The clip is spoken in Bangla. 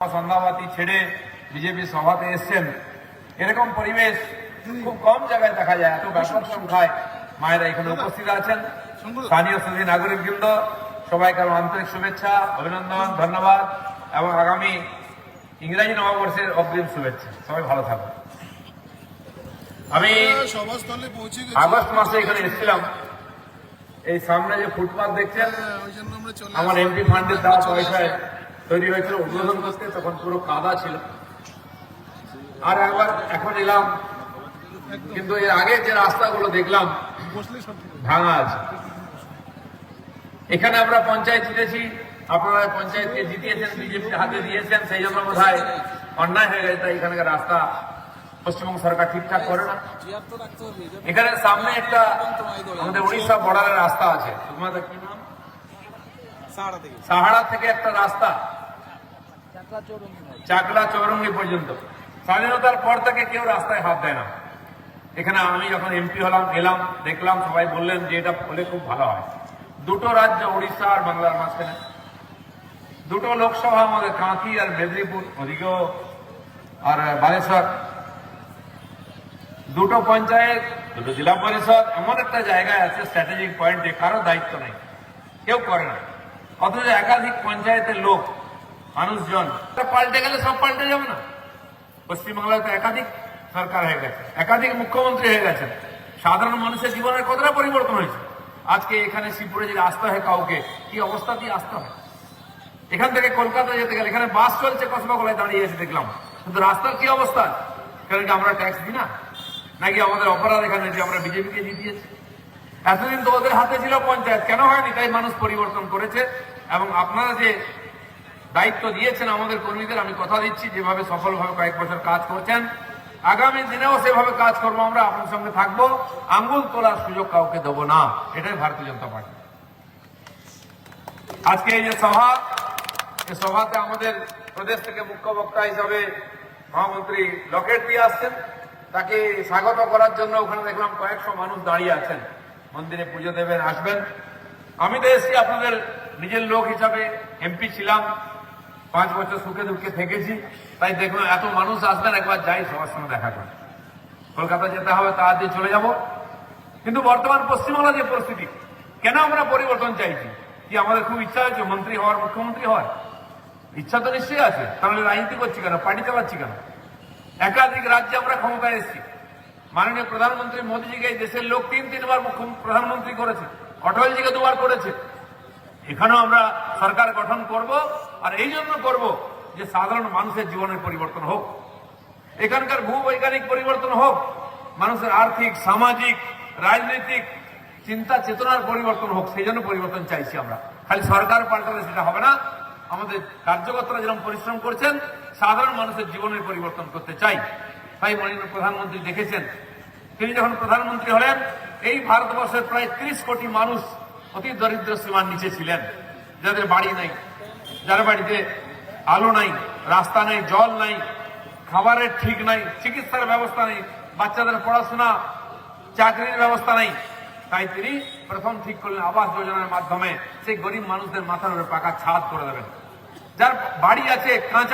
সন্ধ্যাবাতি ছেড়ে বিজেপি সভাতে এসছেন। এরকম পরিবেশ খুব কম জায়গায় দেখা যায় এত ব্যাপক সংখ্যায় মায়েরা এখানে উপস্থিত আছেন। স্থানীয় সুধী নাগরিক বৃন্দ সবাইকার আন্তরিক শুভেচ্ছা অভিনন্দন ধন্যবাদ এবং আগামী ইংরাজি নববর্ষের অগ্রিম শুভেচ্ছা। সবাই ভালো থাকুন। আমি আগস্ট মাসে এখানে এসেছিলাম। এই সামনে যে ফুটপাথ দেখছেন হ্যাঁ, আমার। এমপি ফান্ডের দেওয়া পয়সায়। তৈরি হয়েছিল উদ্বোধন করতে তখন পুরো কাদা ছিল। আর একবার এখন এলাম কিন্তু এর আগে যে রাস্তাগুলো দেখলাম ভাঙা আছে। এখানে আমরা পঞ্চায়েত জিতেছি আপনারা পঞ্চায়েতকে জিতিয়েছেন বিজেপির হাতে দিয়েছেন সেই জন্য বোধ হয় অন্যায় হয়ে গেছে তাই এখানকার রাস্তা পশ্চিমবঙ্গ সরকার ঠিকঠাক করে না। এখানে সামনে একটা আমাদের উড়িষ্যা বর্ডারের রাস্তা আছে। তোমাদের কি নাম? সাহারা থেকে একটা রাস্তা। চাকলা চৌরঙ্গি পর্যন্ত। স্বাধীনতার পর থেকে কেউ রাস্তায় হাত দেয় না। এখানে আমি যখন এমপি হলাম, এলাম, দেখলাম, সবাই বললেন যে এটা হলে খুব ভালো হয়। দুটো রাজ্য উড়িষ্যা আর বাংলার মাঝখানে। দুটো লোকসভা আমাদের কাঁথি আর মেদিনীপুর ওদিকেও আর বালেশ্বর। দুটো পঞ্চায়েত, দুটো জেলা পরিষদ, এমন একটা জায়গায় আছে স্ট্র্যাটেজিক পয়েন্টে কারও দায়িত্ব নেই। কেউ করে না। অথচ একাধিক পঞ্চায়েতের লোক মানুষজন। পাল্টে গেলে সব পাল্টে যাবে না। পশ্চিমবাংলায় তো একাধিক সরকার হয়ে গেছে, একাধিক মুখ্যমন্ত্রী হয়ে গেছে। সাধারণ মানুষের জীবনের কতটা পরিবর্তন হয়েছে? আজকে এখানে শিবপুরে যদি আসতে হয় কাউকে, কি অবস্থাতেই আসতে হয়? এখান থেকে কলকাতা যেতে গেলে, এখানে বাস চলছে, কসবাগলায় দাঁড়িয়ে এসে দেখলাম। কিন্তু রাস্তার কি অবস্থা? এখানে কি আমরা ট্যাক্স দিই না? নাকি আমাদের অপরাধ এখানে যে আমরা বিজেপিকে জিতিয়েছি? এতদিন তো ওদের হাতে ছিল পঞ্চায়েত, কেন হয়নি? তাই মানুষ পরিবর্তন করেছে। এবং আপনারা যে দায়িত্ব দিয়েছেন আমাদের কর্মীদের। আমি কথা দিচ্ছি, যেভাবে সফলভাবে কয়েক বছর কাজ করছেন। আগামী দিনেও সেভাবে কাজ করব আমরা, আপনার সঙ্গে থাকব। আঙ্গুল তোলার সুযোগ কাউকে দেবো না, এটাই ভারতীয় জনতা পার্টি। আজকে এই যে সভা এই সভাতে আমাদের প্রদেশ থেকে মুখ্য বক্তা হিসাবে মহামন্ত্রী লকেট দিয়ে আসছেন। তাকে স্বাগত করার জন্য ওখানে দেখলাম কয়েকশো মানুষ দাঁড়িয়ে আছেন। মন্দিরে পুজো দেবেন, আসবেন। আমি তো এসছি আপনাদের নিজের লোক হিসাবে, এমপি ছিলাম। পাঁচ বছর সুখে দুঃখে থেকেছি। তাই দেখলাম এত মানুষ আসবেন, একবার যাই সবার সঙ্গে দেখা করে কলকাতা যেতে হবে তা দিয়ে চলে যাব। কিন্তু বর্তমান পশ্চিমবাংলার যে পরিস্থিতি, কেন আমরা পরিবর্তন চাইছি? কি আমাদের খুব ইচ্ছা হয়েছে মন্ত্রী হওয়ার, মুখ্যমন্ত্রী হওয়ার? ইচ্ছা তো নিশ্চয়ই আছে, তাহলে রাজনীতি করছি কেন? পার্টি চালাচ্ছি কেন? একাধিক রাজ্যে আমরা ক্ষমতায় এসেছি। মাননীয় প্রধানমন্ত্রী মোদীজিকে এই দেশের লোক তিন, তিনবার প্রধানমন্ত্রী করেছে। অটলজিকে দুবার করেছে। এখানেও আমরা সরকার গঠন করব। আর এই জন্য করব যে সাধারণ মানুষের জীবনের পরিবর্তন হোক। এখানকার ভূবৈজ্ঞানিক পরিবর্তন হোক, মানুষের আর্থিক, সামাজিক, রাজনৈতিক চিন্তা চেতনার পরিবর্তন হোক, সেই জন্য পরিবর্তন চাইছি আমরা। খালি সরকার পাল্টালে সেটা হবে না। আমাদের কার্যকর্তারা যেরকম পরিশ্রম করছেন, সাধারণ মানুষের জীবনের পরিবর্তন করতে চাই। তাই মাননীয় প্রধানমন্ত্রী দেখেছেন, তিনি যখন প্রধানমন্ত্রী হলেন, এই ভারতবর্ষের প্রায় ত্রিশ কোটি মানুষ অতি দরিদ্র সীমার নিচে ছিলেন, যাদের বাড়ি নাই। যার বাড়িতে আলো নাই, রাস্তা নাই, জল নাই, খাবারের ঠিক নাই, চিকিৎসার ব্যবস্থা নেই, বাচ্চাদের পড়াশোনা, চাকরির ব্যবস্থা নেই, তাই তিনি প্রথম ঠিক করলেন আবাস যোজনার মাধ্যমে। সেই গরিব মানুষদের মাথার উপরে পাকা ছাদ করে দেবেন। যার বাড়ি আছে কাঁচা